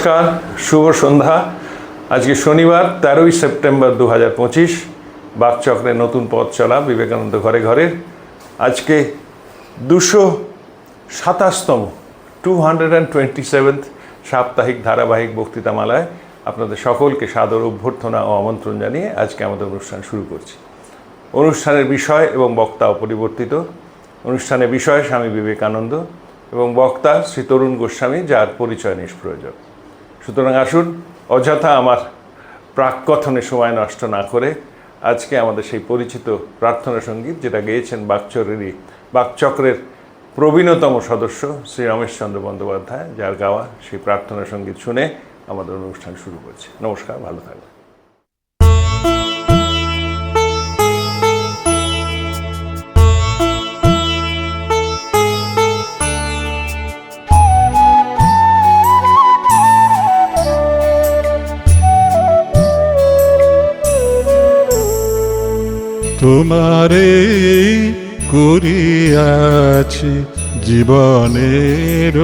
নমস্কার, শুভ সন্ধ্যা। আজকে শনিবার, তেরোই সেপ্টেম্বর দু হাজার পঁচিশ বাকচক্রের নতুন পথ চলা বিবেকানন্দ ঘরে ঘরের আজকে দুশো সাতাশতম two hundred and twenty seventh সাপ্তাহিক ধারাবাহিক বক্তৃতামালায় আপনাদের সকলকে সাদর অভ্যর্থনা ও আমন্ত্রণ জানিয়ে আজকে আমাদের অনুষ্ঠান শুরু করছি। অনুষ্ঠানের বিষয় এবং বক্তা অপরিবর্তিত অনুষ্ঠানের বিষয় স্বামী বিবেকানন্দ এবং বক্তা শ্রী তরুণ গোস্বামী, যার পরিচয় নিষ্প্রয়োজন। সুতরাং আসুন, অযথা আমার প্রাককথনে সময় নষ্ট না করে আজকে আমাদের সেই পরিচিত প্রার্থনা সংগীত যেটা গেয়েছেন বাকচরেরই, বাকচক্রের প্রবীণতম সদস্য শ্রী রমেশচন্দ্র বন্দ্যোপাধ্যায়, যার গাওয়া সেই প্রার্থনা সংগীত শুনে আমাদের অনুষ্ঠান শুরু করছে। নমস্কার, ভালো থাকবেন। তোমারে করিয়াছি জীবনের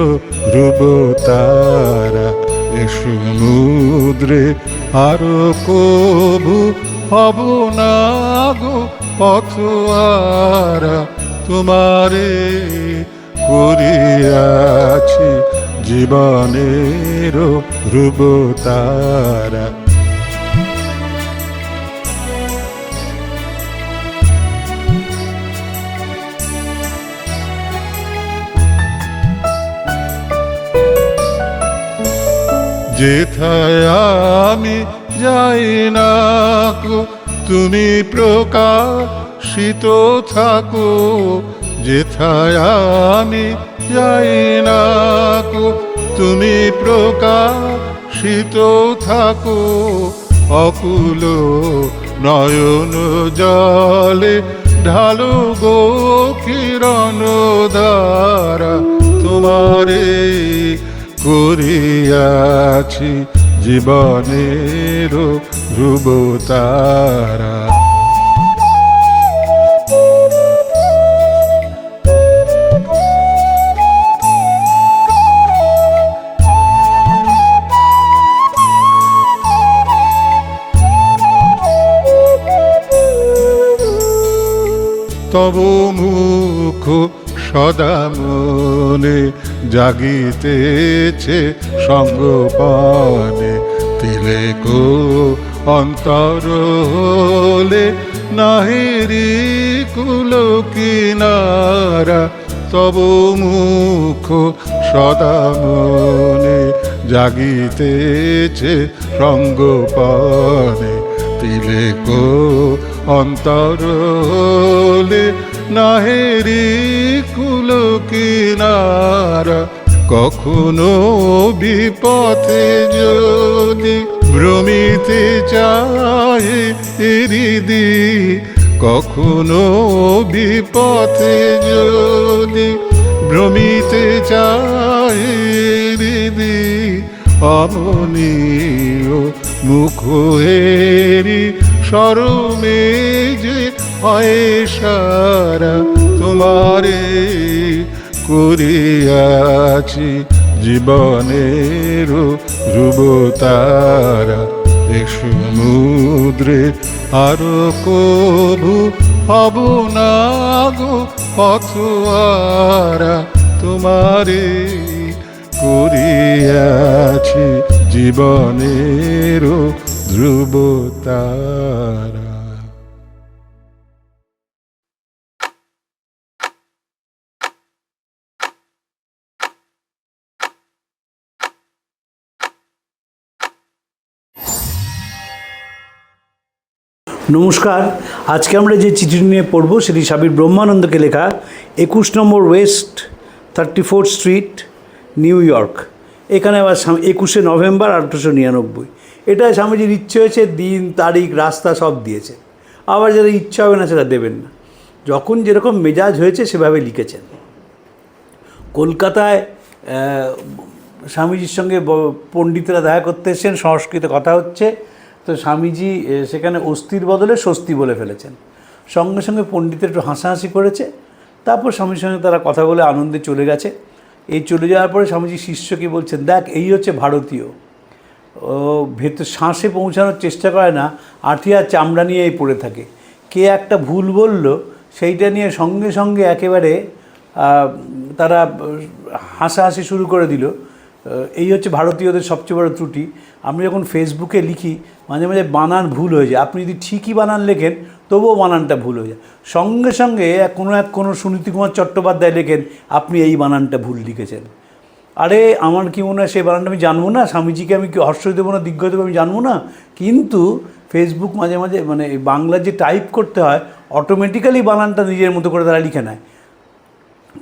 রূপ তারা সমুদ্রে আরও কবু হব না গো পথুয়ারা তোমারে করিয়াছি জীবনের রূপ তারা যেথায় আমি যাই না গো, তুমি প্রকাশিত থাকো। যেথায় আমি যাই না গো, তুমি প্রকাশিত থাকো। অকুল নয়ন জলে ঢালো গো কিরণ দ্বারা তোমারে করিয়াছি জীবনের ধ্রুব তারা। তব মুখ সদা মনে জাগিতেছে সঙ্গপানে। তিলে গো অন্তর হলে নাহিরি কুল কিনারা, তব মুখ সদা মনে জাগিতেছে সঙ্গপানে। তিলে গো অন্তর হলে নাহেরি কুল কিনারা, কখনো বিপথে যদি ভ্রমিতে চায় হৃদি কখনো বিপথে যদি ভ্রমিতে চায় হৃদি অমনীয় মুখ হেরি সরমে যে হয় তোমারে করিয়াছি জীবনের তারা এ সমুদ্রে আরও কবু হব না গো পথুয়ারা তোমারে করিয়াছি জীবনের ধ্রুব তারা নমস্কার, আজকে আমরা যে চিঠি নিয়ে পড়ব সেটি স্বামী ব্রহ্মানন্দকে লেখা একুশ নম্বর west thirty four street, New York. এখানে আবার একুশে নভেম্বর আঠারোশো নিরানব্বই। এটা স্বামীজির ইচ্ছে হয়েছে, দিন, তারিখ, রাস্তা সব দিয়েছে। আবার যারা ইচ্ছা হবে না, সেটা দেবেন না। যখন যেরকম মেজাজ হয়েছে, সেভাবে লিখেছেন। কলকাতায় স্বামীজির সঙ্গে পণ্ডিতরা দেখা করতে এসেছেন, সংস্কৃতে কথা হচ্ছে। তো স্বামীজি সেখানে অস্থির বদলে স্বস্তি বলে ফেলেছেন। সঙ্গে সঙ্গে পণ্ডিতের একটু হাসাহাসি করেছে। তারপর স্বামীর সঙ্গে তারা কথা বলে আনন্দে চলে গেছে। এই চলে যাওয়ার পরে স্বামীজি শিষ্যকে বলছেন, দেখ, এই হচ্ছে ভারতীয়। ভেতর শ্বাসে পৌঁছানোর চেষ্টা করে না, আঠিয়া চামড়া নিয়েই পড়ে থাকে। কে একটা ভুল বলল, সেইটা নিয়ে সঙ্গে সঙ্গে একেবারে তারা হাসাহাসি শুরু করে দিল। এই হচ্ছে ভারতীয়দের সবচেয়ে বড় ত্রুটি। আমি যখন ফেসবুকে লিখি, মাঝে মাঝে বানান ভুল হয়ে যায়। আপনি যদি ঠিকই বানান লেখেন, তবুও বানানটা ভুল হয়ে যায়। সঙ্গে সঙ্গে কোনো এক কোনো সুনীতি কুমার চট্টোপাধ্যায় লেখেন, আপনি এই বানানটা ভুল লিখেছেন। আরে আমার কি মনে হয় সেই বানানটা আমি জানব না? স্বামীজিকে আমি কি হর্ষ দেবো না, দিগ্গজ দেবো আমি জানব না? কিন্তু ফেসবুক মাঝে মাঝে মানে বাংলা যে টাইপ করতে হয় অটোমেটিক্যালি বানানটা নিজের মতো করে তারা লিখে নেয়।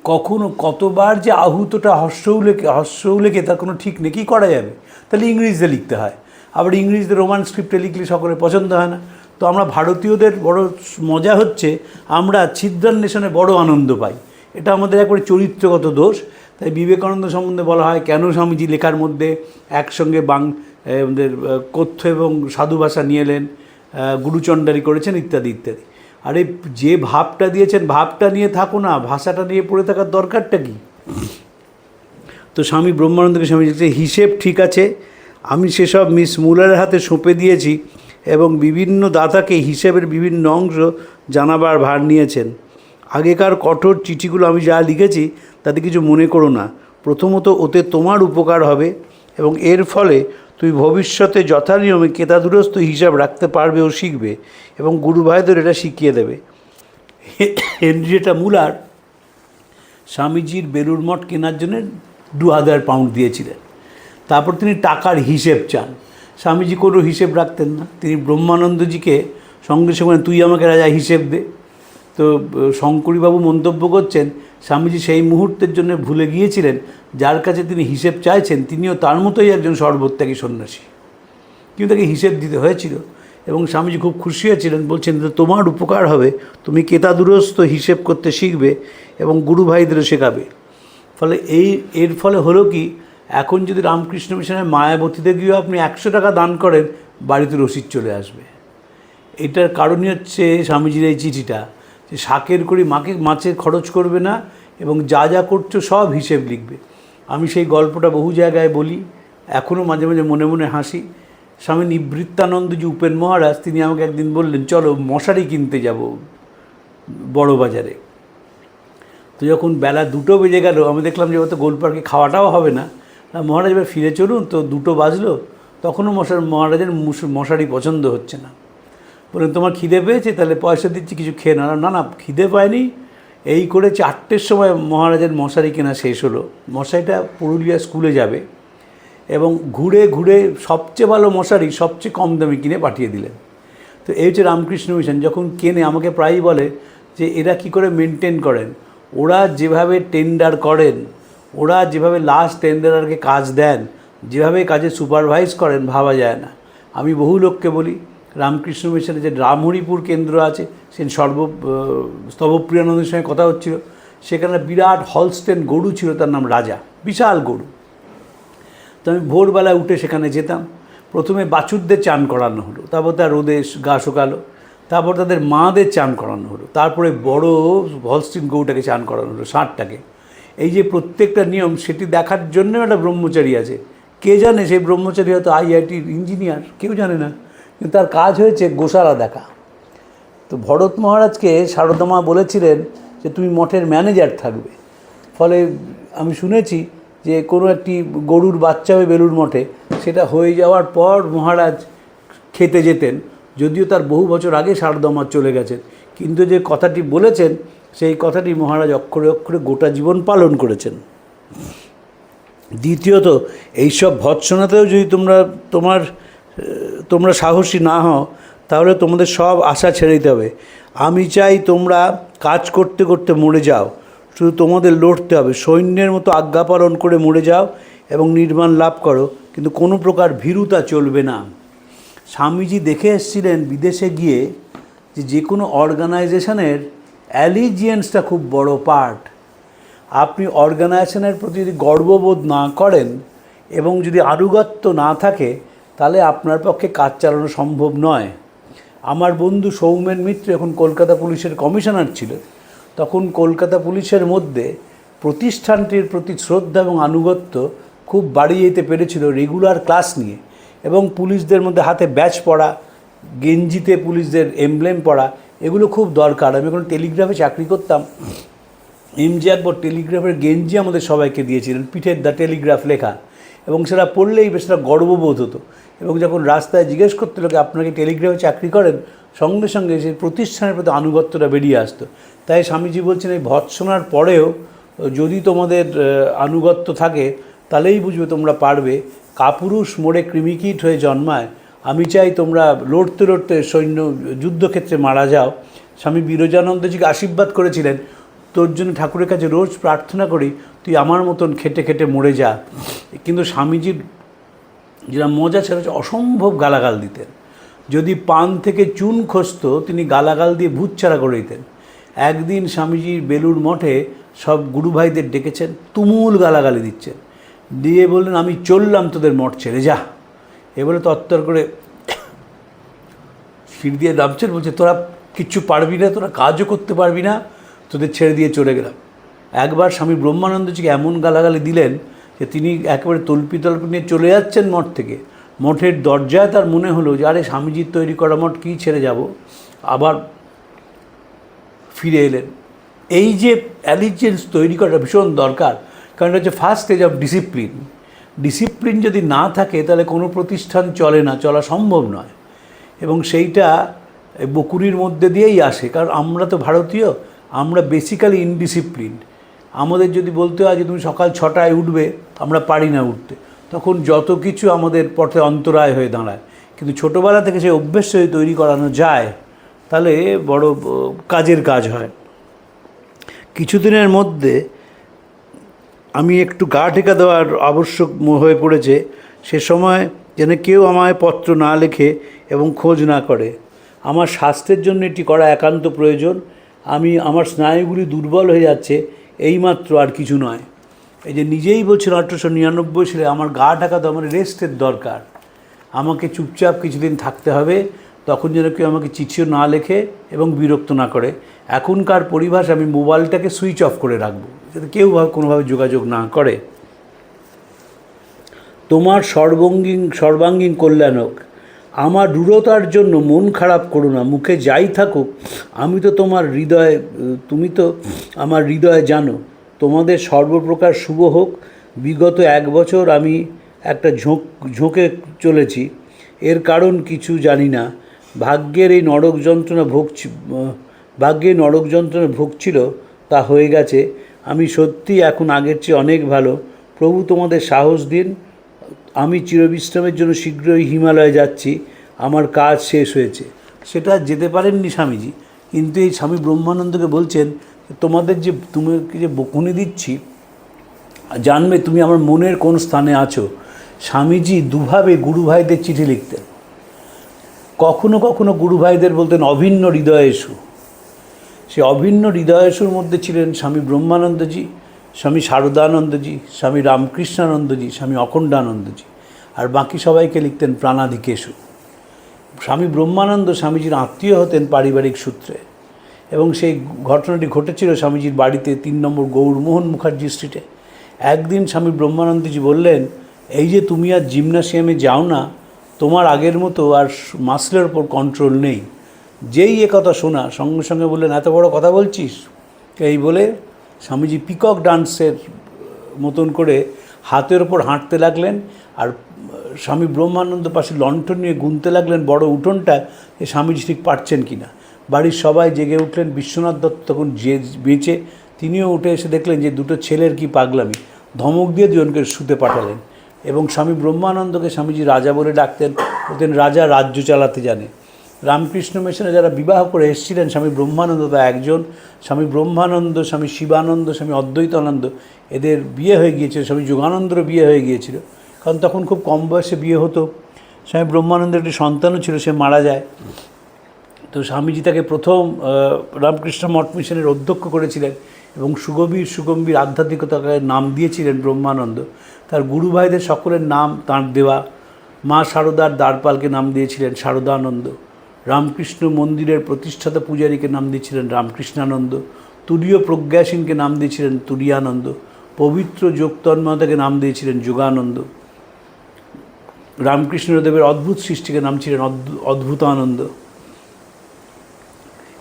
কখনো কতবার যে আহুতটা হর্ষও লেখে হর্ষও উলেখে তার কোনো ঠিক নেই, কী করা যাবে? তাহলে ইংরেজিতে লিখতে হয়। আবার ইংরেজিতে রোমান স্ক্রিপ্টে লিখলে সকলের পছন্দ হয় না। তো আমরা ভারতীয়দের বড় মজা হচ্ছে, আমরা ছিদ্রান্বেষণে বড় আনন্দ পাই। এটা আমাদের একবারে চরিত্রগত দোষ। তাই বিবেকানন্দ সম্বন্ধে বলা হয়, কেন স্বামীজি লেখার মধ্যে একসঙ্গে বাং কথ্য এবং সাধু ভাষা নিয়ে এলেন গুরুচণ্ডারি করেছেন ইত্যাদি ইত্যাদি। আরে যে ভাবটা দিয়েছেন, ভাবটা নিয়ে থাকো না, ভাষাটা নিয়ে পড়ে থাকার দরকারটা কি? তো স্বামী ব্রহ্মানন্দকে স্বামী বলছে হিসেব ঠিক আছে, আমি সেসব মিস মুলারের হাতে সঁপে দিয়েছি এবং বিভিন্ন দাতাকে হিসেবের বিভিন্ন অংশ জানাবার ভার নিয়েছেন। আগেকার কঠোর চিঠিগুলো আমি যা লিখেছি তাতে কিছু মনে করো না। প্রথমত ওতে তোমার উপকার হবে এবং এর ফলে তুমি ভবিষ্যতে যথানিয়মে কেতাদুরস্ত হিসাব রাখতে পারবে ও শিখবে এবং গুরু ভাইদের এটা শিখিয়ে দেবে। হেনরিয়েটা মুলার স্বামীজির বেলুর মঠ কেনার জন্য দু হাজার পাউন্ড দিয়েছিলেন। তারপর তিনি টাকার হিসেব চান। স্বামীজি কোনো হিসেব রাখতেন না। তিনি ব্রহ্মানন্দজিকে সঙ্গে সঙ্গে তুই আমাকে রাজা হিসেব দে। তো শঙ্করীবাবু মন্তব্য করছেন, স্বামীজি সেই মুহূর্তের জন্য ভুলে গিয়েছিলেন, যার কাছে তিনি হিসেব চাইছেন, তিনিও তার মতোই একজন সর্বত্যাগী সন্ন্যাসী। কিন্তু তাকে হিসেব দিতে হয়েছিল এবং স্বামীজি খুব খুশি হয়েছিলেন, বলছেন তোমার উপকার হবে, তুমি কেতাদুরস্ত হিসেব করতে শিখবে এবং গুরু ভাইদেরও শেখাবে। ফলে এই, এর ফলে হলো কি, এখন যদি রামকৃষ্ণ মিশনের মায়াবতীতে গিয়েও আপনি একশো টাকা দান করেন, বাড়িতে রসিদ চলে আসবে। এটার কারণই হচ্ছে স্বামীজির এই চিঠিটা। যে শাকের করি মাকে মাছের খরচ করবে না এবং যা যা করছ সব হিসেব লিখবে। আমি সেই গল্পটা বহু জায়গায় বলি এখনও মাঝে মাঝে মনে মনে হাসি। স্বামী নিবৃত্তানন্দজি উপেন মহারাজ, তিনি আমাকে একদিন বললেন, চলো মশারি কিনতে যাব বড় বাজারে। তো যখন বেলা দুটো বেজে গেল, আমি দেখলাম যে হয়তো গোলপার্কে খাওয়াটাও হবে না। মহারাজ এবার ফিরে চলুন, তো দুটো বাজলো, তখনও মশার, মহারাজের মশারি পছন্দ হচ্ছে না। বললেন, তোমার খিদে পেয়েছে? তাহলে পয়সা দিচ্ছি, কিছু খেয়ে না না না, খিদে পায়নি এই করে চারটের সময় মহারাজের মশারি কেনা শেষ হলো। মশারিটা পুরুলিয়া স্কুলে যাবে এবং ঘুরে ঘুরে সবচেয়ে ভালো মশারি সবচেয়ে কম দামে কিনে পাঠিয়ে দিলেন। তো এই হচ্ছে রামকৃষ্ণ মিশন। যখন কেনে, আমাকে প্রায়ই বলে যে, এরা কি করে মেনটেন করেন? ওরা যেভাবে টেন্ডার করেন, ওরা যেভাবে লাস্ট টেন্ডারকে কাজ দেন, যেভাবে কাজে সুপারভাইজ করেন, ভাবা যায় না। আমি বহু লোককে বলি রামকৃষ্ণ মিশনে যে রামহরিপুর কেন্দ্র আছে সে সর্ব স্তবপ্রিয়ানন্দের সঙ্গে কথা হচ্ছিল। সেখানে বিরাট হলস্টেন গরু ছিল, তার নাম রাজা। বিশাল গরু। তো আমি ভোরবেলায় উঠে সেখানে যেতাম। প্রথমে বাছুরদের চান করানো হলো। তারপর তার রোদে গা শুকালো। তারপর তাদের মাদের চান করানো হলো। তারপরে বড় হলস্টিন গৌটাকে চান করানো হলো ষাটটাকে এই যে প্রত্যেকটা নিয়ম, সেটি দেখার জন্য একটা ব্রহ্মচারী আছে। কে জানে সেই ব্রহ্মচারী হয়তো আইআইটির ইঞ্জিনিয়ার, কেউ জানে না। কিন্তু তার কাজ হয়েছে গোসালা দেখা। তো ভরত মহারাজকে সারদামা বলেছিলেন যে, তুমি মঠের ম্যানেজার থাকবে। ফলে আমি শুনেছি যে, কোনো একটি গরুর বাচ্চা হয়ে বেলুর মঠে, সেটা হয়ে যাওয়ার পর মহারাজ খেতে যেতেন। যদিও তার বহু বছর আগে সারদামা চলে গেছেন, কিন্তু যে কথাটি বলেছেন, সেই কথাটি মহারাজ অক্ষরে অক্ষরে গোটা জীবন পালন করেছেন। দ্বিতীয়ত, এইসব ভৎসনাতেও যদি তোমরা তোমার তোমরা সাহসী না হও, তাহলে তোমাদের সব আশা ছেড়ে দিতে হবে। আমি চাই তোমরা কাজ করতে করতে মরে যাও, শুধু তোমাদের লড়তে হবে। সৈন্যের মতো আজ্ঞা পালন করে মরে যাও এবং নির্মাণ লাভ করো, কিন্তু কোনো প্রকার ভীরুতা চলবে না। স্বামীজি দেখে এসেছিলেন বিদেশে গিয়ে যে যে কোনো অর্গানাইজেশনের অ্যালিজিয়েন্সটা খুব বড় পার্ট আপনি অর্গানাইজেশনের প্রতি যদি গর্ববোধ না করেন এবং যদি আনুগত্য না থাকে তাহলে আপনার পক্ষে কাজ চালানো সম্ভব নয়। আমার বন্ধু সৌমেন মিত্র এখন কলকাতা পুলিশের কমিশনার ছিল। তখন কলকাতা পুলিশের মধ্যে প্রতিষ্ঠানটির প্রতি শ্রদ্ধা এবং আনুগত্য খুব বাড়িয়ে যেতে পেরেছিল রেগুলার ক্লাস নিয়ে এবং পুলিশদের মধ্যে হাতে ব্যাচ পড়া, গেঞ্জিতে পুলিশদের এমব্লেম পড়া, এগুলো খুব দরকার। আমি যখন টেলিগ্রাফে চাকরি করতাম। এমজি আকবর টেলিগ্রাফের গেঞ্জি আমাদের সবাইকে দিয়েছিলেন, পিঠের দ্য টেলিগ্রাফ লেখা। এবং সেটা পড়লেই বেশ গর্ববোধ হতো। এবং যখন রাস্তায় জিজ্ঞেস করতে লোকে আপনাকে টেলিগ্রাফে চাকরি করেন? সঙ্গে সঙ্গে সেই প্রতিষ্ঠানের প্রতি আনুগত্যটা বেরিয়ে আসতো। তাই স্বামীজি বলছেন, এই ভৎসনার পরেও যদি তোমাদের আনুগত্য থাকে, তাহলেই বুঝবে তোমরা পারবে। কাপুরুষ মোড়ে কৃমিকীট হয়ে জন্মায়। আমি চাই তোমরা লড়তে লড়তে সৈন্য যুদ্ধক্ষেত্রে মারা যাও। স্বামী বিরজানন্দজিকে আশীর্বাদ করেছিলেন, তোর জন্য ঠাকুরের কাছে রোজ প্রার্থনা করি, তুই আমার মতন খেটে খেটে মরে যা। কিন্তু স্বামীজির যেটা মজা ছিল হচ্ছে অসম্ভব গালাগাল দিতেন। যদি পান থেকে চুন খসতো, তিনি গালাগাল দিয়ে ভূত ছাড়া করে দিতেন। একদিন স্বামীজির বেলুর মঠে সব গুরু ভাইদের ডেকেছেন, তুমুল গালাগালি দিচ্ছেন। দিয়ে বললেন, আমি চললাম তোদের মঠ ছেড়ে, যা। এবারে তত্তর করে সিঁড়ি দিয়ে নামছেন, বলছে, তোরা কিচ্ছু পারবি না, তোরা কাজও করতে পারবি না, তোদের ছেড়ে দিয়ে চলে গেলাম। একবার স্বামী ব্রহ্মানন্দজিকে এমন গালাগালি দিলেন যে তিনি একেবারে তল্পি তল্পি নিয়ে চলে যাচ্ছেন মঠ থেকে। মঠের দরজায় তার মনে হলো যে, আরে স্বামীজির তৈরি করা মঠ, কী ছেড়ে যাব? আবার ফিরে এলেন। এই যে অ্যালিজেন্স তৈরি করাটা ভীষণ দরকার, কারণ হচ্ছে first stage of discipline discipline যদি না থাকে, তাহলে কোনো প্রতিষ্ঠান চলে না, চলা সম্ভব নয়। এবং সেইটা বকুরির মধ্যে দিয়েই আসে। কারণ আমরা তো ভারতীয়, আমরা বেসিক্যালি ইনডিসিপ্লিন আমাদের যদি বলতে হয় যে তুমি সকাল ছটায় উঠবে, আমরা পারি না উঠতে। তখন যত কিছু আমাদের পথে অন্তরায় হয়ে দাঁড়ায়। কিন্তু ছোটোবেলা থেকে সেই অভ্যেস যদি তৈরি করানো যায়, তাহলে বড় কাজের কাজ হয়। কিছুদিনের মধ্যে আমি একটু গা ঠেকা দেওয়ার আবশ্যক হয়ে পড়েছে। সে সময় যেন কেউ আমায় পত্র না লেখে এবং খোঁজ না করে। আমার স্বাস্থ্যের জন্য এটি করা একান্ত প্রয়োজন। আমি, আমার স্নায়ুগুলি দুর্বল হয়ে যাচ্ছে। এইমাত্র আর কিছু নয়। এই যে নিজেই বলছিল আঠেরোশো নিরানব্বই সালে আমার গা ঢাকা তো আমার রেস্টের দরকার। আমাকে চুপচাপ কিছুদিন থাকতে হবে, তখন যেন কেউ আমাকে চিঠিও না লেখে এবং বিরক্ত না করে। এখনকার পরিভাষা আমি মোবাইলটাকে সুইচ অফ করে রাখব, যাতে কেউ কোনোভাবে যোগাযোগ না করে। তোমার সর্বঙ্গীন, সর্বাঙ্গীন কল্যাণ হোক আমার রূঢ়তার জন্য মন খারাপ করো না, মুখে যাই থাকুক, আমি তো তোমার হৃদয়ে, তুমি তো আমার হৃদয়ে জানো, তোমাদের সর্বপ্রকার শুভ হোক। বিগত এক বছর আমি একটা ঝোঁক, ঝোঁকে চলেছি, এর কারণ কিছু জানি না। ভাগ্যের এই নরক যন্ত্রণা ভোগছি, ভাগ্যে নরক যন্ত্রণা ভুগছিল, তা হয়ে গেছে। আমি সত্যি এখন আগের চেয়ে অনেক ভালো। প্রভু তোমাদের সাহস দিন আমি চিরবিশ্রামের জন্য শীঘ্রই হিমালয়ে যাচ্ছি। আমার কাজ শেষ হয়েছে। সেটা যেতে পারেননি স্বামীজি, কিন্তু এই স্বামী ব্রহ্মানন্দকে বলছেন, তোমাদের যে তুমি যে বকুনি দিচ্ছি, জানবে তুমি আমার মনের কোন স্থানে আছো। স্বামীজি দুভাবে গুরু ভাইদের চিঠি লিখতেন। কখনো কখনো গুরু ভাইদের বলতেন, অভিন্ন হৃদয়েশু সে অভিন্ন হৃদয়েশুর মধ্যে ছিলেন স্বামী ব্রহ্মানন্দজি। স্বামী শারদানন্দজি, স্বামী রামকৃষ্ণানন্দজি, স্বামী অখণ্ডানন্দজি। আর বাকি সবাইকে লিখতেন প্রাণাধিকেশু। স্বামী ব্রহ্মানন্দ স্বামীজির আত্মীয় হতেন পারিবারিক সূত্রে। এবং সেই ঘটনাটি ঘটেছিল স্বামীজির বাড়িতে তিন নম্বর গৌরমোহন মুখার্জি স্ট্রিটে। একদিন স্বামী ব্রহ্মানন্দজি বললেন, এই যে তুমি আর জিমনাসিয়ামে যাও না, তোমার আগের মতো আর মাসলের ওপর কন্ট্রোল নেই। যেই এ কথা শোনা, সঙ্গে সঙ্গে বললেন, এত বড় কথা বলছিস? এই বলে স্বামীজি পিকক ডান্সের মতন করে হাতের ওপর হাঁটতে লাগলেন আর স্বামী ব্রহ্মানন্দ পাশে লণ্ঠন নিয়ে গুনতে লাগলেন বড় উঠোনটা যে স্বামীজি ঠিক পারছেন কি না। বাড়ির সবাই জেগে উঠলেন, বিশ্বনাথ দত্ত তখন যে বেঁচে তিনিও উঠে এসে দেখলেন যে দুটো ছেলের কি পাগলামি। ধমক দিয়ে দুজনকে শুতে পাঠালেন এবং স্বামী ব্রহ্মানন্দকে স্বামীজি রাজা বলে ডাকতেন, বলতেন, রাজা রাজ্য চালাতে জানে। রামকৃষ্ণ মিশনে যারা বিবাহ করে এসেছিলেন, স্বামী ব্রহ্মানন্দ তা একজন, স্বামী ব্রহ্মানন্দ, স্বামী শিবানন্দ, স্বামী অদ্বৈতানন্দ, এদের বিয়ে হয়ে গিয়েছিল, স্বামী যোগানন্দরও বিয়ে হয়ে গিয়েছিল। কারণ তখন খুব কম বয়সে বিয়ে হতো। স্বামী ব্রহ্মানন্দের একটি সন্তানও ছিল, সে মারা যায়। তো স্বামীজি তাকে প্রথম রামকৃষ্ণ মঠ মিশনের অধ্যক্ষ করেছিলেন এবং সুগভীর, সুগম্ভীর আধ্যাত্মিকতাকে নাম দিয়েছিলেন ব্রহ্মানন্দ। তার গুরু ভাইদের সকলের নাম তাঁর দেওয়া। মা শারদার দ্বারপালকে নাম দিয়েছিলেন শারদানন্দ রামকৃষ্ণ মন্দিরের প্রতিষ্ঠাতা পূজারীকে নাম দিয়েছিলেন রামকৃষ্ণানন্দ, তুরীয় প্রজ্ঞাসীনকে নাম দিয়েছিলেন তুরিয়ানন্দ, পবিত্র যোগতন্ময়তাকে নাম দিয়েছিলেন যোগানন্দ। রামকৃষ্ণদেবের অদ্ভুত সৃষ্টিকে নাম ছিলেন অদ্ভু- অদ্ভুতানন্দ।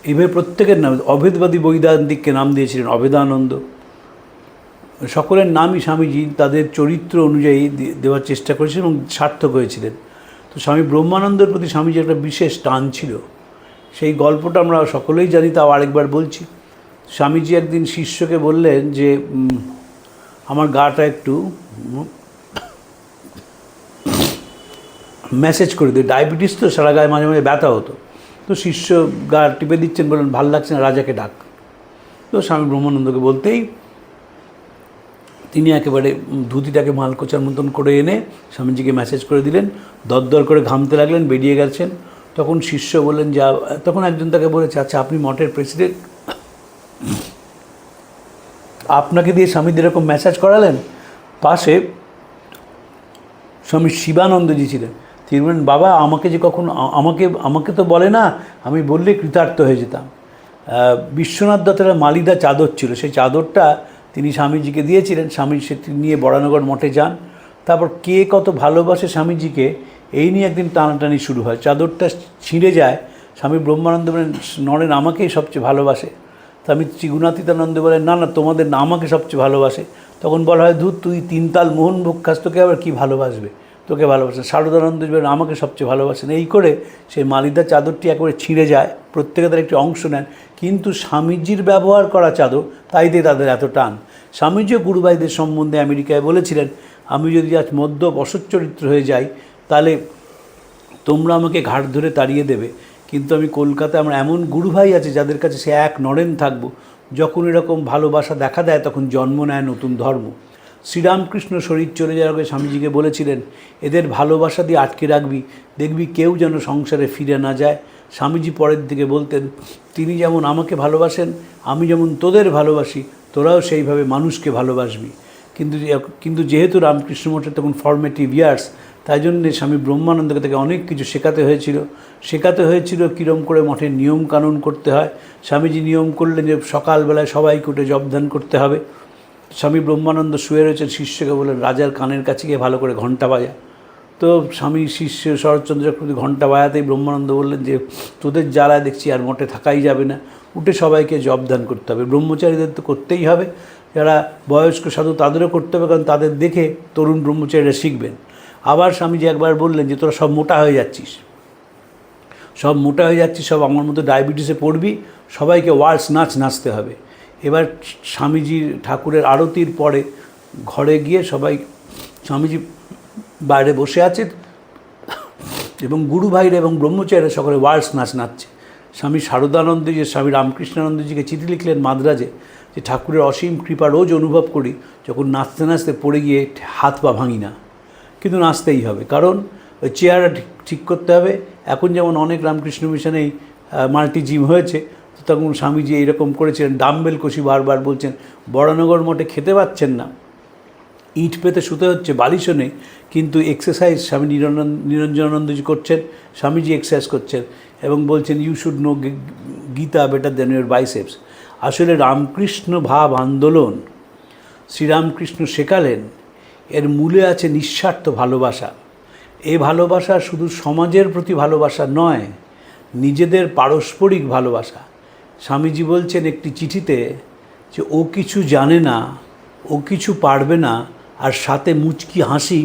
এভাবে প্রত্যেকের নাম, অভেদবাদী বৈদান্তিককে নাম দিয়েছিলেন অভেদানন্দ। সকলের নামই স্বামীজি, তাদের চরিত্র অনুযায়ী দেওয়ার চেষ্টা করেছিলেন এবং সার্থক হয়েছিলেন। তো স্বামী ব্রহ্মানন্দের প্রতি স্বামীজি একটা বিশেষ টান ছিল। সেই গল্পটা আমরা সকলেই জানি, তাও আরেকবার বলছি। স্বামীজি একদিন শিষ্যকে বললেন যে আমার গাটা একটু মেসেজ করে দিই ডায়াবেটিস তো, সারা গায়ে মাঝে মাঝে ব্যথা হতো। তো শিষ্য গা টিপে দিচ্ছেন বলেন ভালো লাগছে না, রাজাকে ডাক। তো স্বামী ব্রহ্মানন্দকে বলতেই তিনি একেবারে ধুতিটাকে মালকোচার মতন করে এনে স্বামীজিকে মেসেজ করে দিলেন, দরদর করে ঘামতে লাগলেন, বেরিয়ে গেছেন। তখন শিষ্য বললেন, যা তখন একজন তাকে বলেছে আচ্ছা আপনি মঠের প্রেসিডেন্ট আপনাকে দিয়ে স্বামীদের এরকম মেসেজ করালেন? পাশে স্বামী শিবানন্দজি ছিলেন। তিনি বললেন, বাবা, আমাকে যে কখন, আমাকে আমাকে তো বলে না, আমি বললে কৃতার্থ হয়ে যেতাম। বিশ্বনাথ দত্তের মালিদা চাদর ছিল। সেই চাদরটা তিনি স্বামীজিকে দিয়েছিলেন। স্বামী সেটি নিয়ে বরানগর মঠে যান। তারপর কে কত ভালোবাসে স্বামীজিকে, এই নিয়ে একদিন টানাটানি শুরু হয়। চাদরটা ছিঁড়ে যায়। স্বামী ব্রহ্মানন্দ বলেন, নরেন, আমাকেই সবচেয়ে ভালোবাসে। তা আমি ত্রিগুণাতীতানন্দ বলেন, না না, তোমাদের না, আমাকে সবচেয়ে ভালোবাসে। তখন বলা হয়, ধূর, তুই তিনতাল মোহন ভোগ তোকে আবার কী ভালোবাসবে? তোকে ভালোবাসে। শারদানন্দ বলেন, আমাকে সবচেয়ে ভালোবাসেন এই করে সেই মালিদার চাদরটি একেবারে ছিঁড়ে যায়। প্রত্যেকে তার একটি অংশ নেন। কিন্তু স্বামীজির ব্যবহার করা চাদর দিয়ে তাদের এত টান। স্বামীজিও গুরুভাইদের সম্বন্ধে আমেরিকায় বলেছিলেন, আমি যদি আজ মদ্য অসচ্চরিত্র হয়ে যাই, তাহলে তোমরা আমাকে ঘাট ধরে তাড়িয়ে দেবে। কিন্তু আমি কলকাতায় আমার এমন গুরুভাই আছে, যাদের কাছে সে এক নরেন থাকব। যখন এরকম ভালোবাসা দেখা দেয়, তখন জন্ম নেয় নতুন ধর্ম। শ্রীরামকৃষ্ণ শরীর চলে যাওয়ার আগে স্বামীজিকে বলেছিলেন, এদের ভালোবাসা দিয়ে আটকে রাখবি, দেখবি কেউ যেন সংসারে ফিরে না যায়। স্বামীজি পরের দিকে বলতেন, তিনি যেমন আমাকে ভালোবাসেন, আমি যেমন তোদের ভালোবাসি, তোরাও সেইভাবে মানুষকে ভালোবাসবি। কিন্তু কিন্তু যেহেতু রামকৃষ্ণ মঠের তখন ফর্মেটিভ ইয়ার্স তাই জন্যে স্বামী ব্রহ্মানন্দকে তাকে অনেক কিছু শেখাতে হয়েছিল। শেখাতে হয়েছিল কীরম করে মঠের নিয়ম কানুন করতে হয়। স্বামীজি নিয়ম করলেন যে, সকালবেলায় সবাইকে উঠে জবদান করতে হবে। স্বামী ব্রহ্মানন্দ শুয়ে রয়েছেন, শিষ্যকে বললেন, রাজার কানের কাছে গিয়ে ভালো করে ঘণ্টা বাজা। তো স্বামী, শিষ্য, শরৎচন্দ্র চক্রবর্তী ঘণ্টা বাজাতেই ব্রহ্মানন্দ বললেন যে, তোদের জ্বালায় দেখছি আর মোটে থাকাই যাবে না। উঠে সবাইকে জবদান করতে হবে। ব্রহ্মচারীদের তো করতেই হবে। যারা বয়স্ক সাধু তাদেরও করতে হবে, কারণ তাদের দেখে তরুণ ব্রহ্মচারীরা শিখবেন। আবার স্বামীজি একবার বললেন যে, তোরা সব মোটা হয়ে যাচ্ছিস। সব মোটা হয়ে যাচ্ছিস, সব আমার মতো ডায়াবেটিসে পড়বি। সবাইকে ওয়ার্স নাচ নাচতে হবে। এবার স্বামীজির ঠাকুরের আরতির পরে ঘরে গিয়ে সবাই, স্বামীজি বাইরে বসে আছেন এবং গুরু ভাইরা এবং ব্রহ্মচারীরা সকলে ওয়ার্স নাচ নাচছে। স্বামী শারদানন্দ যে স্বামী রামকৃষ্ণানন্দজিকে চিঠি লিখলেন মাদ্রাজে যে, ঠাকুরের অসীম কৃপা রোজ অনুভব করি, যখন নাচতে নাচতে পড়ে গিয়ে হাত পা ভাঙি না। কিন্তু নাচতেই হবে। কারণ ওই চেয়ারটা ঠিক করতে হবে। এখন যেমন অনেক রামকৃষ্ণ মিশনেই মাল্টি জিম হয়েছে তখন স্বামীজি এইরকম করেছিলেন, ডাম্বেল কষি বারবার বলছেন, বড়নগর মঠে খেতে পাচ্ছেন না। ইট পেতে শুতে হচ্ছে, বালিশও নেই। কিন্তু এক্সারসাইজ স্বামী নিরঞ্জন নিরঞ্জনানন্দজি করছেন, স্বামীজি এক্সারসাইজ করছেন এবং বলছেন you should know Gita better than your biceps আসলে রামকৃষ্ণ ভাব আন্দোলন, শ্রীরামকৃষ্ণ শেখালেন, এর মূলে আছে নিঃস্বার্থ ভালোবাসা। এ ভালোবাসা শুধু সমাজের প্রতি ভালোবাসা নয়, নিজেদের পারস্পরিক ভালোবাসা। স্বামীজি বলছেন একটি চিঠিতে যে, ও কিছু জানে না, ও কিছু পারবে না আর সাথে মুচকি হাসি,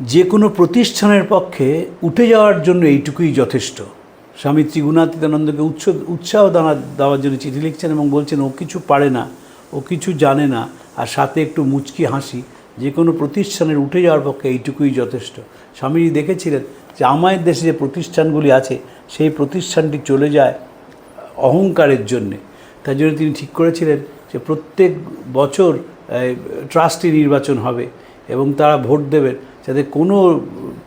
যে কোনো প্রতিষ্ঠানের পক্ষে উঠে যাওয়ার জন্য এইটুকুই যথেষ্ট। স্বামী ত্রিগুণাতীতানন্দকে উৎস, উৎসাহ দানা, দেওয়ার জন্য চিঠি লিখছেন এবং বলছেন, ও কিছু পারে না, ও কিছু জানে না। আর সাথে একটু মুচকি হাসি, যে কোনো প্রতিষ্ঠানের উঠে যাওয়ার পক্ষে এইটুকুই যথেষ্ট। স্বামীজি দেখেছিলেন যে আমাদের দেশে যে প্রতিষ্ঠানগুলি আছে, সেই প্রতিষ্ঠানটি চলে যায় অহংকারের জন্যে। তাই জন্য তিনি ঠিক করেছিলেন যে প্রত্যেক বছর ট্রাস্টি নির্বাচন হবে এবং তারা ভোট দেবেন যাতে কোনো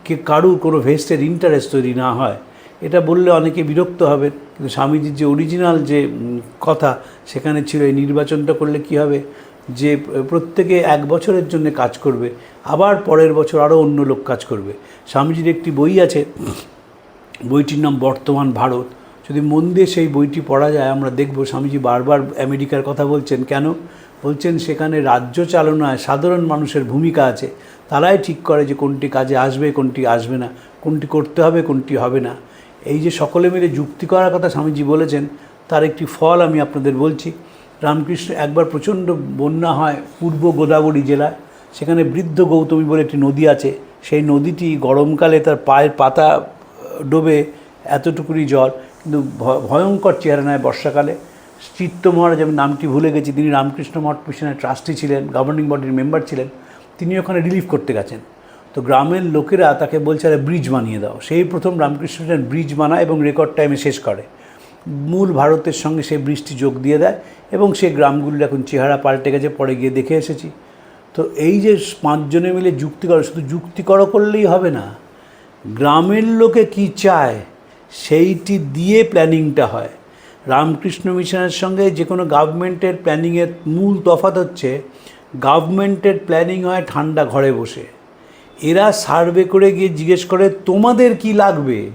কে কারুর কোনো ভেস্টের ইন্টারেস্ট তৈরি না হয়। এটা বললে অনেকে বিরক্ত হবে কিন্তু স্বামীজির যে অরিজিনাল যে কথা সেখানে ছিল এই নির্বাচনটা করলে কি হবে? যে, প্রত্যেকে এক বছরের জন্য কাজ করবে, আবার পরের বছর আরও অন্য লোক কাজ করবে। স্বামীজির একটি বই আছে, বইটির নাম বর্তমান ভারত। যদি মন দিয়ে সেই বইটি পড়া যায়, আমরা দেখব স্বামীজি বারবার আমেরিকার কথা বলছেন। কেন? বলছেন, সেখানে রাজ্য চালনায় সাধারণ মানুষের ভূমিকা আছে। তারাই ঠিক করে যে কোনটি কাজে আসবে, কোনটি আসবে না, কোনটি করতে হবে, কোনটি হবে না। এই যে সকলে মিলে যুক্তি করার কথা স্বামীজি বলেছেন, তার একটি ফল আমি আপনাদের বলছি। রামকৃষ্ণ একবার প্রচণ্ড বন্যা হয় পূর্ব গোদাবরী জেলায়। সেখানে বৃদ্ধ গৌতমী বলে একটি নদী আছে। সেই নদীটি গরমকালে তার পায়ের পাতা ডোবে এতটুকুনি জল। কিন্তু ভয়ঙ্কর চেহারা নেয় বর্ষাকালে। চিত্ত মহারাজ আমি নামটি ভুলে গেছি, তিনি রামকৃষ্ণ মঠ মিশনের ট্রাস্টি ছিলেন গভর্নিং বডির মেম্বার ছিলেন, তিনি ওখানে রিলিফ করতে গেছেন। তো গ্রামের লোকেরা তাকে বলছে, আরে ব্রিজ বানিয়ে দাও। সেই প্রথম রামকৃষ্ণ ব্রিজ বানায় এবং রেকর্ড টাইমে শেষ করে। মূল ভারতের সঙ্গে সেই ব্রিজটি যোগ দিয়ে দেয় এবং সেই গ্রামগুলির এখন চেহারা পাল্টে গেছে, পরে গিয়ে দেখে এসেছি। তো এই যে পাঁচজনে মিলে যুক্তি করো, শুধু যুক্তি করো করলেই হবে না, গ্রামের লোকে কি চায়, সেইটি দিয়ে প্ল্যানিংটা হয়। রামকৃষ্ণ মিশনের সঙ্গে যে কোনো গভর্নমেন্টের প্ল্যানিংয়ের মূল তফাত হচ্ছে গভর্নমেন্টের প্ল্যানিং হয় ঠান্ডা ঘরে বসে। এরা সার্ভে করে গিয়ে জিজ্ঞেস করে, তোমাদের কি লাগবে?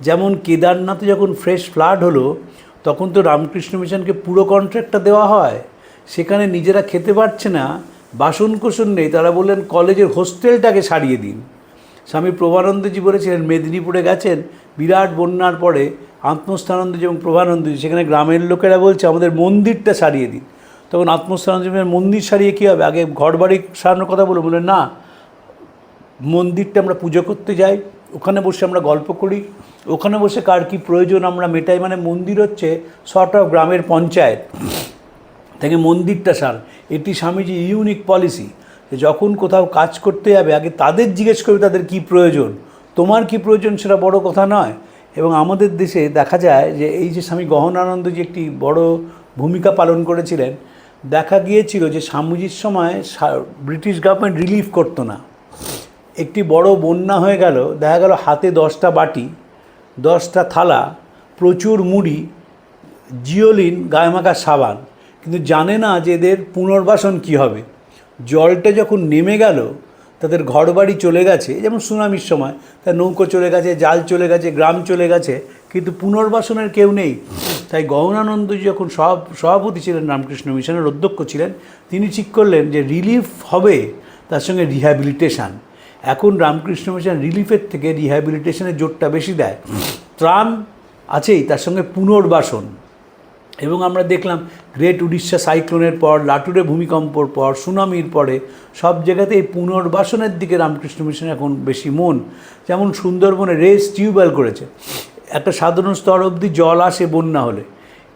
যেমন কেদারনাথে যখন ফ্রেশ ফ্লাড হলো, তখন তো রামকৃষ্ণ মিশনকে পুরো কন্ট্রাক্টটা দেওয়া হয়। সেখানে নিজেরা খেতে পারছে না বাসন কোসন নেই। তারা বললেন, কলেজের হোস্টেলটাকে সারিয়ে দিন। স্বামী প্রভানন্দজি বলেছিলেন মেদিনীপুরে গেছেন বিরাট বন্যার পরে আত্মস্থানন্দজি এবং প্রভানন্দজি সেখানে গ্রামের লোকেরা বলছে আমাদের মন্দিরটা সারিয়ে দিন। তখন আত্মস্থানন্দজি বললেন, মন্দির সারিয়ে কী হবে? আগে ঘর বাড়ি সারানোর কথা বলে বললেন না মন্দিরটা আমরা পুজো করতে যাই ওখানে বসে আমরা গল্প করি ওখানে বসে কার কী প্রয়োজন আমরা মেটাই। মানে মন্দির হচ্ছে শর্ট অফ গ্রামের পঞ্চায়েত থেকে মন্দিরটা সার। এটি স্বামীজি ইউনিক পলিসি। যখন কোথাও কাজ করতে যাবে, আগে তাদের জিজ্ঞেস করবে তাদের কি প্রয়োজন। তোমার কি প্রয়োজন সেটা বড় কথা নয়। এবং আমাদের দেশে দেখা যায় যে এই যে স্বামী গহনানন্দ যে একটি বড় ভূমিকা পালন করেছিলেন, দেখা গিয়েছিল যে স্বামীজির সময় ব্রিটিশ গভর্নমেন্ট রিলিফ করতো না। একটি বড় বন্যা হয়ে গেল, দেখা গেল হাতে দশটা বাটি, দশটা থালা, প্রচুর মুড়ি, জিওলিন গায়েমাখা সাবান। কিন্তু জানে না যে এদের পুনর্বাসন কী হবে। জলটা যখন নেমে গেল, তাদের ঘরবাড়ি চলে গেছে, যেমন সুনামির সময়, তার নৌকো চলে গেছে, জাল চলে গেছে, গ্রাম চলে গেছে, কিন্তু পুনর্বাসনের কেউ নেই। তাই গহনানন্দজি যখন সব সভাপতি ছিলেন, রামকৃষ্ণ মিশনের অধ্যক্ষ ছিলেন, তিনি ঠিক করলেন যে রিলিফ হবে তার সঙ্গে রিহ্যাবিলিটেশান এখন রামকৃষ্ণ মিশন রিলিফের থেকে রিহ্যাবিলিটেশনের জোরটা বেশি দেয়। ত্রাণ আছেই, তার সঙ্গে পুনর্বাসন। এবং আমরা দেখলাম গ্রেট উড়িষ্যা সাইক্লোনের পর লাটুরে ভূমিকম্পর পর সুনামির পরে সব জায়গাতে এই পুনর্বাসনের দিকে রামকৃষ্ণ মিশন এখন বেশি মন। যেমন সুন্দরবনে রেস টিউবওয়েল করেছে। একটা সাধারণ স্তর অবধি জল আসে বন্যা হলে।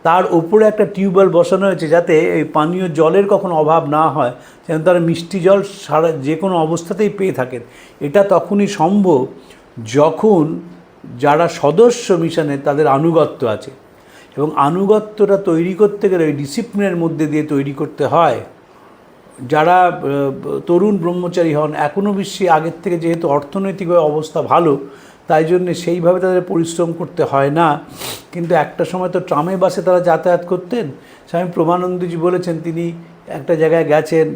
তার ওপরে একটা টিউবওয়েল বসানো হয়েছে যাতে এই পানীয় জলের কখনো অভাব না হয়, যেন তারা মিষ্টি জল সারা যে কোনো অবস্থাতেই পেয়ে থাকেন। এটা তখনই সম্ভব যখন যারা সদস্য মিশনে তাদের আনুগত্য আছে। এবং আনুগত্যটা তৈরি করতে গেলে ওই ডিসিপ্লিনের মধ্যে দিয়ে তৈরি করতে হয়। যারা তরুণ ব্রহ্মচারী হন এখনও বিশ্বে আগের থেকে যেহেতু অর্থনৈতিকভাবে অবস্থা ভালো, তাই জন্য সেইভাবে তাদের পরিশ্রম করতে হয় না। কিন্তু একটা সময় তো ট্রামে বাসে তারা যাতায়াত করতেন। স্বামী প্রমানন্দজি বলেছেন, তিনি একটা জায়গায় গেছেন,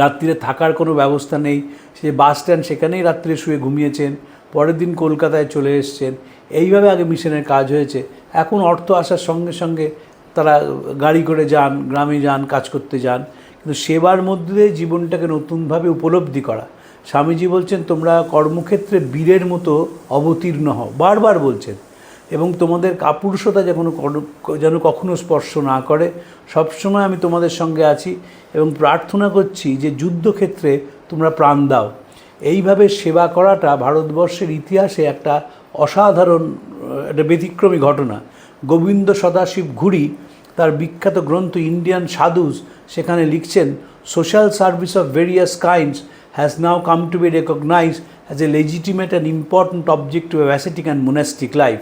রাত্রিরে থাকার কোনো ব্যবস্থা নেই। সে বাস স্ট্যান্ড সেখানেই রাত্রে শুয়ে ঘুমিয়েছেন, পরের দিন কলকাতায় চলে এসছেন। এইভাবে আগে মিশনের কাজ হয়েছে। এখন অর্থ আসার সঙ্গে সঙ্গে তারা গাড়ি করে যান, গ্রামে যান, কাজ করতে যান। কিন্তু সেবার মধ্যে জীবনটাকে নতুনভাবে উপলব্ধি করা। স্বামীজি বলছেন, তোমরা কর্মক্ষেত্রে বীরের মতো অবতীর্ণ হও। বারবার বলছেন। এবং তোমাদের কাপুরুষতা যেন যেন কখনো স্পর্শ না করে। সবসময় আমি তোমাদের সঙ্গে আছি এবং প্রার্থনা করছি যে যুদ্ধক্ষেত্রে তোমরা প্রাণ দাও। এইভাবে সেবা করাটা ভারতবর্ষের ইতিহাসে একটা অসাধারণ একটা ব্যতিক্রমী ঘটনা। গোবিন্দ সদাশিব ঘুরি তার বিখ্যাত গ্রন্থ ইন্ডিয়ান সাধুস, সেখানে লিখছেন social service of various kinds has now come to be recognize as a legitimate and important object to ascetic and monastic life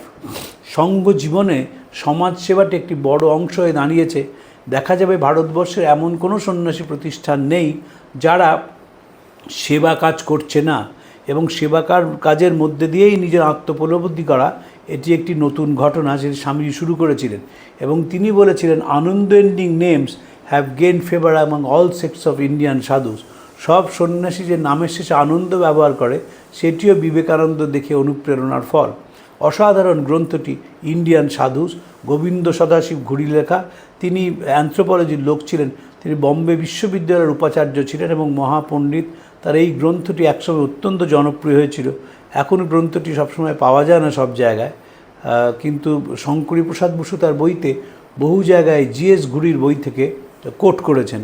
সঙ্ঘ জীবনে সমাজ সেবাটি একটি বড় অংশ হয়ে দাঁড়িয়েছে। দেখা যাবে ভারতবর্ষের এমন কোনো সন্ন্যাসী প্রতিষ্ঠান নেই যারা সেবা কাজ করছে না। এবং সেবা কার- কাজের মধ্যে দিয়েই নিজের আত্মপলব্ধি করা এটি একটি নতুন ঘটনা যেটি স্বামীজি শুরু করেছিলেন। এবং তিনি বলেছিলেন Ananda ending names have gain favour among all sects of Indian sadhus সব সন্ন্যাসী যে নামের শেষে আনন্দ ব্যবহার করে, সেটিও বিবেকানন্দ দেখে অনুপ্রেরণার ফল। অসাধারণ গ্রন্থটি ইন্ডিয়ান সাধু গোবিন্দ সদাশিব ঘুরি লেখা। তিনি অ্যান্থ্রোপলজির লোক ছিলেন। তিনি বম্বে বিশ্ববিদ্যালয়ের উপাচার্য ছিলেন এবং মহাপণ্ডিত। তার এই গ্রন্থটি একসময় অত্যন্ত জনপ্রিয় হয়েছিল। এখন গ্রন্থটি সবসময় পাওয়া যায় না সব জায়গায় কিন্তু শঙ্করী প্রসাদ বসু তার বইতে বহু জায়গায় জিএস ঘুরির বই থেকে কোট করেছেন।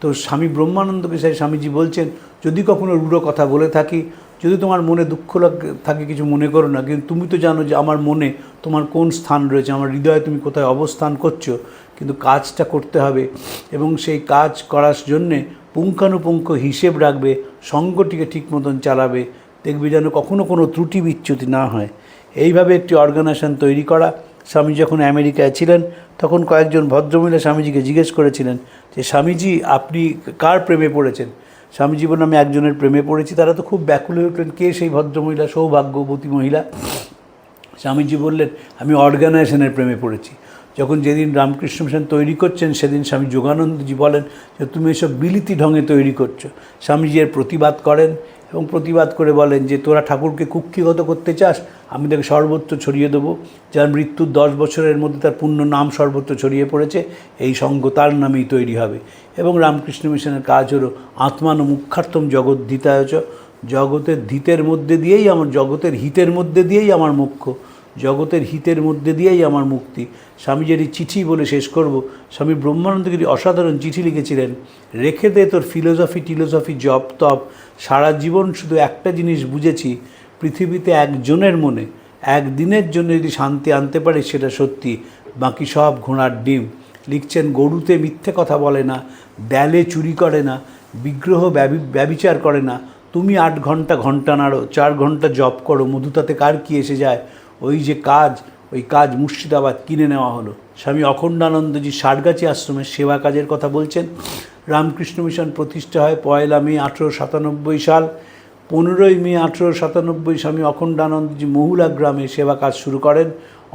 তো স্বামী ব্রহ্মানন্দকে সেই স্বামীজি বলছেন, যদি কখনো রূঢ় কথা বলে থাকি, যদি তোমার মনে দুঃখ লাগ- থাকে কিছু মনে করো না, কিন্তু তুমি তো জানো যে আমার মনে তোমার কোন স্থান রয়েছে, আমার হৃদয়ে তুমি কোথায় অবস্থান করছ, কিন্তু কাজটা করতে হবে এবং সেই কাজ করার জন্যে পুঙ্খানুপুঙ্খ হিসেব রাখবে, সঙ্গটিকে ঠিক মতন চালাবে দেখবে যেন কখনো কোনো ত্রুটি বিচ্যুতি না হয়। এইভাবে একটি অর্গানাইজেশন তৈরি করা। স্বামী যখন আমেরিকায় ছিলেন, তখন কয়েকজন ভদ্রমহিলা স্বামীজিকে জিজ্ঞেস করেছিলেন যে, স্বামীজি, আপনি কার প্রেমে পড়েছেন? স্বামীজি বললেন, আমি একজনের প্রেমে পড়েছি। তারা তো খুব ব্যাকুল হয়ে উঠলেন, কে সেই ভদ্রমহিলা, সৌভাগ্যবতী মহিলা? স্বামীজি বললেন, আমি অর্গানাইজেশনের প্রেমে পড়েছি। যখন যেদিন রামকৃষ্ণ মিশন তৈরি করছেন, সেদিন স্বামী যোগানন্দজি বলেন যে, তুমি এসব বিলিতি ঢঙে তৈরি করছ। স্বামীজি এর প্রতিবাদ করেন। এবং প্রতিবাদ করে বলেন যে তোরা ঠাকুরকে কুক্ষিগত করতে চাস, আমি তাকে সর্বত্র ছড়িয়ে দেবো। যার মৃত্যুর দশ বছরের মধ্যে তার পূর্ণ নাম সর্বত্র ছড়িয়ে পড়েছে, এই সঙ্গ তার নামেই তৈরি হবে। এবং রামকৃষ্ণ মিশনের কাজ হলো আত্মান মুখ্যার্থম জগৎ ধিতায়চ জগতের ধিতের মধ্যে দিয়েই আমার, জগতের হিতের মধ্যে দিয়েই আমার মুখ্য জগতের হিতের মধ্যে দিয়েই আমার মুক্তি। স্বামীজির এই চিঠি বলে শেষ করব। স্বামী ব্রহ্মানন্দগিরি অসাধারণ চিঠি লিখেছিলেন, রেখে দে তোর ফিলোসফি টিলোসফি জপ, তপ। সারা জীবন শুধু একটা জিনিস বুঝেছি, পৃথিবীতে একজনের মনে, একদিনের জন্য যদি শান্তি আনতে পারে সেটা সত্যি। বাকি সব ঘোড়ার ডিম। লিখছেন, গরুতে মিথ্যে কথা বলে না, দেলে চুরি করে না, বিগ্রহ ব্যবি- ব্যবিচার করে না। তুমি আট ঘণ্টা ঘণ্টা নাড়ো, চার ঘণ্টা জব করো মধু তাতে কার কি এসে যায়? ওই যে কাজ, ওই কাজ মুর্শিদাবাদ কিনে নেওয়া হলো। স্বামী অখণ্ডানন্দজি ষাটগাছি আশ্রমের সেবা কাজের কথা বলছেন। রামকৃষ্ণ মিশন প্রতিষ্ঠা হয় পয়লা মে আঠেরো সাতানব্বই সাল। পনেরোই মে আঠেরো সাতানব্বই স্বামী অখণ্ডানন্দজি মহুলা গ্রামে সেবা কাজ শুরু করেন।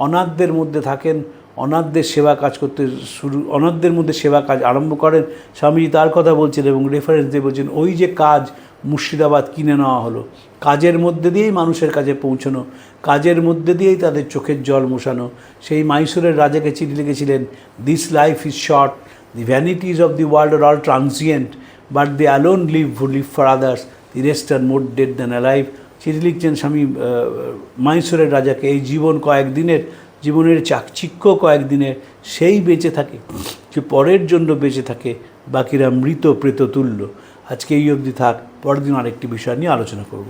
অনাথদের মধ্যে থাকেন, অনাথদের সেবা কাজ করতে শুরু, অনাথদের মধ্যে সেবা কাজ আরম্ভ করেন। স্বামীজি তার কথা বলছেন এবং রেফারেন্স দিয়ে বলছেন, ওই যে কাজ মুর্শিদাবাদ কিনে নেওয়া হলো কাজের মধ্যে দিয়েই মানুষের কাছে পৌঁছানো, কাজের মধ্যে দিয়েই তাদের চোখের জল মোশানো। সেই মাইসুরের রাজাকে চিঠি লিখেছিলেন this life is short the vanities of the world all transient but they alone live who live for others the rest are more dead than alive চিঠি লিখছেন স্বামী মাইসুরের রাজাকে। এই জীবন কয়েকদিনের জীবনের চাকচিক্য কয়েকদিনের সেই বেঁচে থাকে, যে পরের জন্য বেঁচে থাকে, বাকিরা মৃত, প্রেত, তুল্য। আজকে এই অবধি থাক, পরের দিন আরেকটি বিষয় নিয়ে আলোচনা করব।